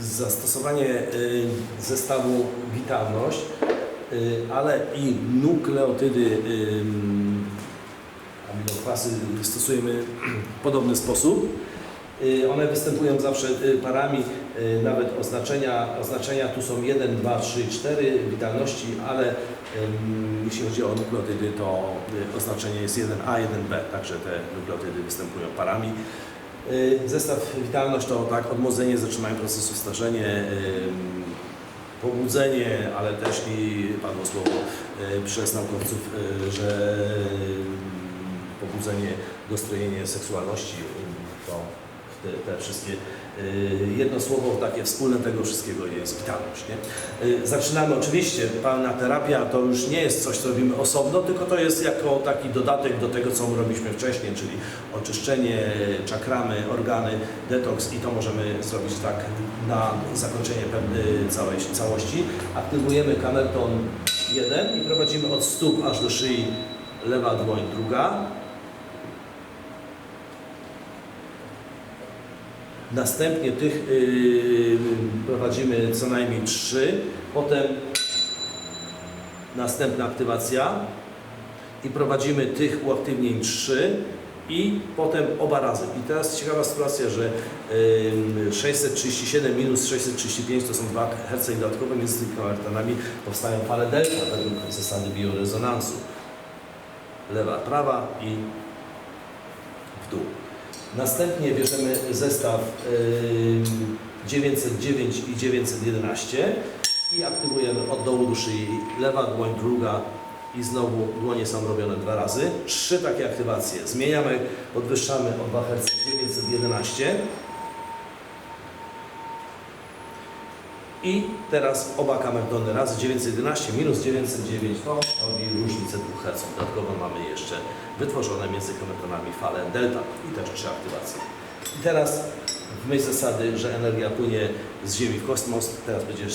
zastosowanie y, zestawu witalność, y, ale i nukleotydy y, aminokwasy stosujemy w podobny sposób. One występują zawsze parami, nawet oznaczenia, oznaczenia tu są 1, 2, 3, 4 witalności, ale jeśli chodzi o nukleotydy, to oznaczenie jest 1A, 1B, także te nukleotydy występują parami. Y, Zestaw witalność to tak odmłodzenie, zatrzymanie procesu starzenie, ym, pobudzenie, ale też i padło słowo y, przez naukowców, y, że y, pobudzenie, dostrojenie seksualności y, to te, te wszystkie y, jedno słowo takie wspólne tego wszystkiego jest witalność. Nie? Y, Zaczynamy oczywiście, pełna terapia to już nie jest coś, co robimy osobno, tylko to jest jako taki dodatek do tego, co robiliśmy wcześniej, czyli oczyszczenie, czakramy, organy, detoks i to możemy zrobić tak na zakończenie pewnej całej, całości. Aktywujemy kamerton 1 i prowadzimy od stóp aż do szyi lewa dłoń druga. Następnie tych yy, prowadzimy co najmniej 3, potem następna aktywacja i prowadzimy tych uaktywnień 3 i potem oba razem. I teraz ciekawa sytuacja, że yy, 637 minus 635 to są 2 Hz i dodatkowo między tymi kamertonami powstają fale delta według zasady biorezonansu. Lewa, prawa i w dół. Następnie bierzemy zestaw ym, 909 i 911 i aktywujemy od dołu do szyi lewa dłoń, druga i znowu dłonie są robione dwa razy. Trzy takie aktywacje. Zmieniamy, podwyższamy o 2 Hz 911 i teraz oba kamertony razy 911 minus 909 to robi różnicę 2 Hz. Dodatkowo mamy jeszcze wytworzone między kamertonami fale delta i też trzy aktywacje. I teraz w myśl zasady, że energia płynie z Ziemi w kosmos, teraz będzie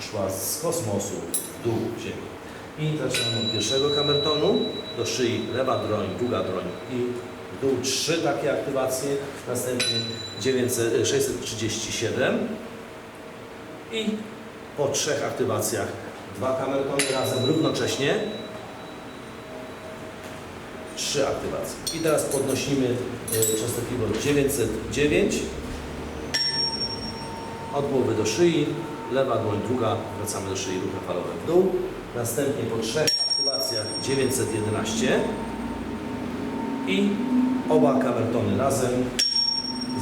szła z kosmosu w dół Ziemi. I zaczynamy od pierwszego kamertonu, do szyi lewa droń, druga droń i w dół trzy takie aktywacje, następnie 900, 637 i po trzech aktywacjach dwa kamertony razem równocześnie trzy aktywacje. I teraz podnosimy e, częstotliwość 909 od głowy do szyi, lewa dłoń, druga, wracamy do szyi, ruchem falowym w dół. Następnie po trzech aktywacjach 911 i oba kamertony razem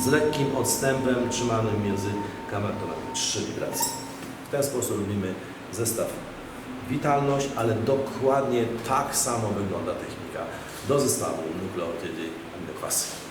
z lekkim odstępem trzymanym między kamertonami. Trzy wibracje. W ten sposób robimy zestaw witalność, ale dokładnie tak samo wygląda technika do zestawu nukleotydy aminokwasy.